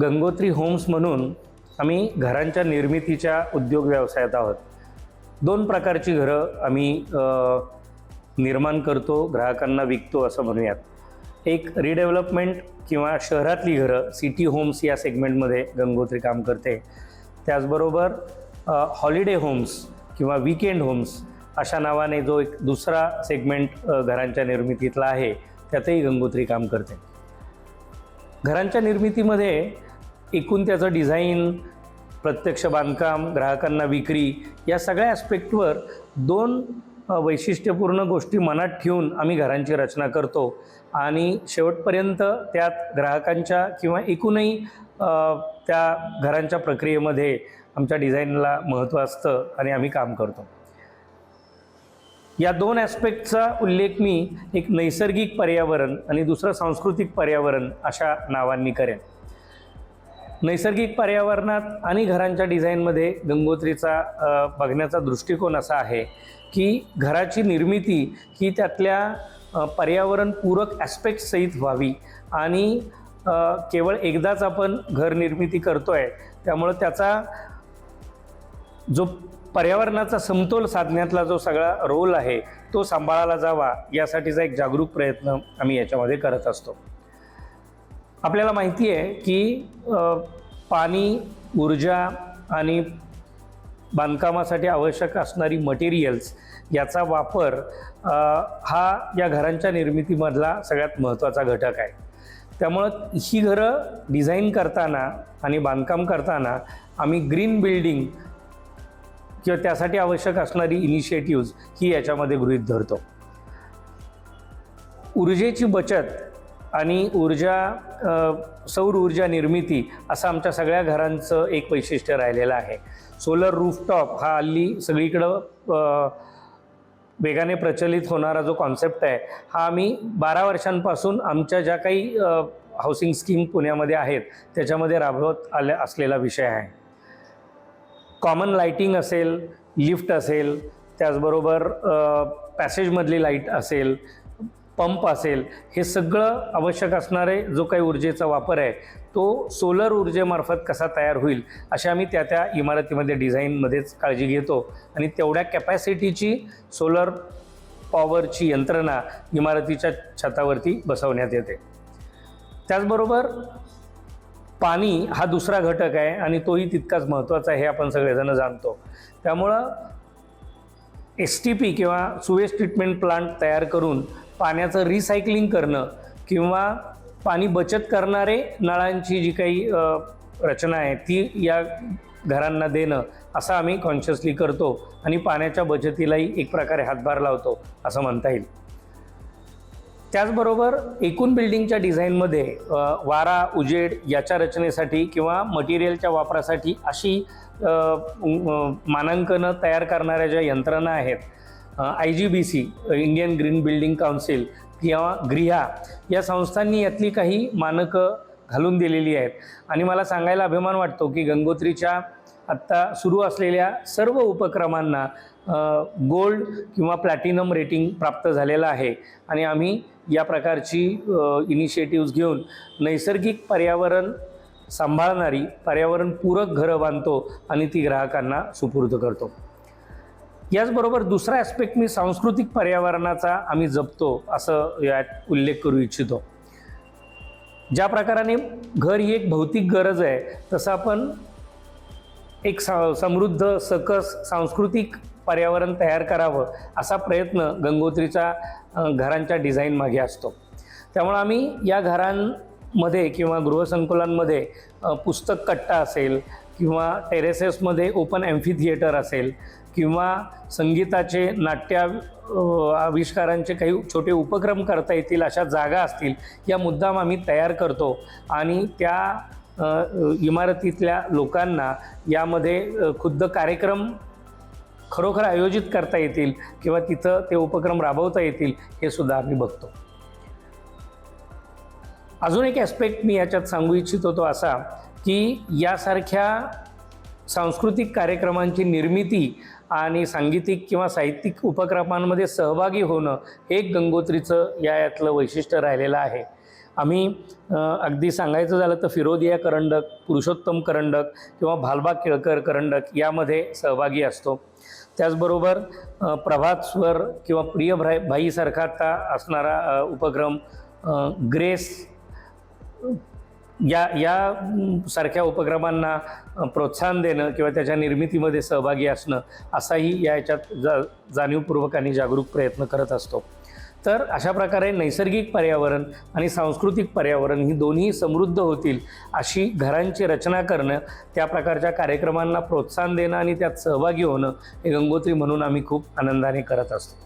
Gangotri homes म्हणून आम्ही घरांच्या निर्मितीच्या उद्योग व्यवसायात आहोत. दोन प्रकारची घरं आम्ही निर्माण करतो ग्राहकांना विकतो असं म्हणूयात. एक रिडेव्हलपमेंट किंवा शहरातली घरं सिटी होम्स या सेगमेंटमध्ये गंगोत्री काम करते. त्याचबरोबर हॉलिडे होम्स किंवा विकेंड होम्स अशा नावाने जो एक दुसरा सेगमेंट घरांच्या निर्मितीतला आहे त्यातही गंगोत्री काम करते. घरांच्या निर्मितीमध्ये एकूण त्याचं डिझाईन प्रत्यक्ष बांधकाम ग्राहकांना विक्री या सगळ्या ॲस्पेक्टवर दोन वैशिष्ट्यपूर्ण गोष्टी मनात ठेवून आम्ही घरांची रचना करतो. आणि शेवटपर्यंत त्यात ग्राहकांच्या किंवा एकूणही त्या घरांच्या प्रक्रियेमध्ये आमच्या डिझाईनला महत्त्व असतं आणि आम्ही काम करतो. या दोन ॲस्पेक्टचा उल्लेख मी एक नैसर्गिक पर्यावरण आणि दुसरं सांस्कृतिक पर्यावरण अशा नावांनी करेन. नैसर्गिक पर्यावरणात आणि घरांच्या डिझाईनमध्ये गंगोत्रीचा बघण्याचा दृष्टिकोन असा आहे की घराची निर्मिती ही त्यातल्या पर्यावरणपूरक ॲस्पेक्टसहित व्हावी. आणि केवळ एकदाच आपण घर निर्मिती आहे त्यामुळं त्याचा जो पर्यावरणाचा समतोल साधण्यातला जो सगळा रोल आहे तो सांभाळायला जावा यासाठीचा एक जागरूक प्रयत्न आम्ही याच्यामध्ये करत असतो. आपल्याला माहिती आहे की पाणी ऊर्जा आणि बांधकामासाठी आवश्यक असणारी मटेरियल्स याचा वापर हा या घरांच्या निर्मितीमधला सगळ्यात महत्त्वाचा घटक आहे. त्यामुळं ही घरं डिझाईन करताना आणि बांधकाम करताना आम्ही ग्रीन बिल्डिंग किंवा त्यासाठी आवश्यक असणारी इनिशिएटिव्ज ही याच्यामध्ये गृहीत धरतो. ऊर्जेची बचत आणि ऊर्जा सौर ऊर्जा निर्मिती असं आमच्या सगळ्या घरांचं एक वैशिष्ट्य राहिलेलं आहे. सोलर रूफटॉप हा हल्ली सगळीकडं वेगाने प्रचलित होणारा जो कॉन्सेप्ट आहे हा आम्ही बारा वर्षांपासून आमच्या ज्या काही हाऊसिंग स्कीम पुण्यामध्ये आहेत त्याच्यामध्ये राबवत आल्या असलेला विषय आहे. कॉमन लाईटिंग असेल लिफ्ट असेल त्याचबरोबर पॅसेजमधली लाइट असेल पंप असेल हे सगळं आवश्यक असणारे जो काही ऊर्जेचा वापर आहे तो सोलर ऊर्जेमार्फत कसा तयार होईल अशा आम्ही त्या त्या इमारतीमध्ये डिझाईनमध्येच काळजी घेतो. आणि तेवढ्या कॅपॅसिटीची सोलर पॉवरची यंत्रणा इमारतीच्या छतावरती बसवण्यात येते. त्याचबरोबर पाणी हा दुसरा घटक आहे आणि तोही तितकाच महत्त्वाचा आहे हे आपण सगळेजण जाणतो. त्यामुळं एस टी पी किंवा सुवेज ट्रीटमेंट प्लांट तयार करून पाण्याचं रिसायकलिंग करणं किंवा पाणी बचत करणारे नळांची जी काही रचना आहे ती या घरांना देणं असं आम्ही कॉन्शियसली करतो आणि पाण्याच्या बचतीलाही एक प्रकारे हातभार लावतो असं म्हणता येईल. त्याचबरोबर एकूण बिल्डिंगच्या डिझाईनमध्ये वारा उजेड याच्या रचनेसाठी किंवा मटेरियलच्या वापरासाठी अशी मानांकनं तयार करणाऱ्या ज्या यंत्रणा आहेत I G B C Indian green building council किंवा ग्रिहा या संस्थांनी यातली काही मानकं घालून दिलेली आहेत. आणि मला सांगायला अभिमान वाटतो की गंगोत्रीच्या आत्ता सुरू असलेल्या सर्व उपक्रमांना गोल्ड किंवा प्लॅटिनम रेटिंग प्राप्त झालेलं आहे. आणि आम्ही या प्रकारची इनिशिएटिव्ज घेऊन नैसर्गिक पर्यावरण सांभाळणारी पर्यावरणपूरक घरं बांधतो आणि ती ग्राहकांना सुपूर्द करतो. याचबरोबर दुसरा ॲस्पेक्ट मी सांस्कृतिक पर्यावरणाचा आम्ही जपतो असं यात उल्लेख करू इच्छितो. ज्या प्रकाराने घर ही एक भौतिक गरज आहे तसं आपण एक सा समृद्ध सकस सांस्कृतिक पर्यावरण तयार करावं असा प्रयत्न गंगोत्रीच्या घरांच्या डिझाईनमागे असतो. त्यामुळे आम्ही या घरांमध्ये किंवा गृहसंकुलांमध्ये पुस्तक कट्टा असेल किंवा टेरेसेसमध्ये ओपन ॲम्फी थिएटर असेल किंवा संगीताचे नाट्य आविष्कारांचे काही छोटे उपक्रम करता येतील अशा जागा असतील या मुद्दाम आम्ही तयार करतो. आणि त्या इमारतीतल्या लोकांना यामध्ये खुद्द कार्यक्रम खरोखर आयोजित करता येतील किंवा तिथं ते उपक्रम राबवता येतील हे सुद्धा आम्ही बघतो. अजून एक ॲस्पेक्ट मी याच्यात सांगू इच्छितो तो असा की यासारख्या सांस्कृतिक कार्यक्रमांची निर्मिती आणि सांगीतिक किंवा साहित्यिक उपक्रमांमध्ये सहभागी होणं हे गंगोत्रीचं या यातलं वैशिष्ट्य राहिलेलं आहे. आम्ही अगदी सांगायचं झालं तर फिरोदिया करंडक पुरुषोत्तम करंडक किंवा भालबा केळकर करंडक यामध्ये सहभागी असतो. त्याचबरोबर प्रभात स्वर किंवा प्रिय भाई भाईसारखा आता असणारा उपक्रम ग्रेस या या सारख्या उपक्रमांना प्रोत्साहन देणं किंवा त्याच्या निर्मितीमध्ये सहभागी असणं असाही या याच्यात जा जाणीवपूर्वक आणि जागरूक प्रयत्न करत असतो. तर अशा प्रकारे नैसर्गिक पर्यावरण आणि सांस्कृतिक पर्यावरण ही दोन्ही समृद्ध होतील अशी घरांची रचना करणं त्या प्रकारच्या कार्यक्रमांना प्रोत्साहन देणं आणि त्यात सहभागी होणं हे गंगोत्री म्हणून आम्ही खूप आनंदाने करत असतो.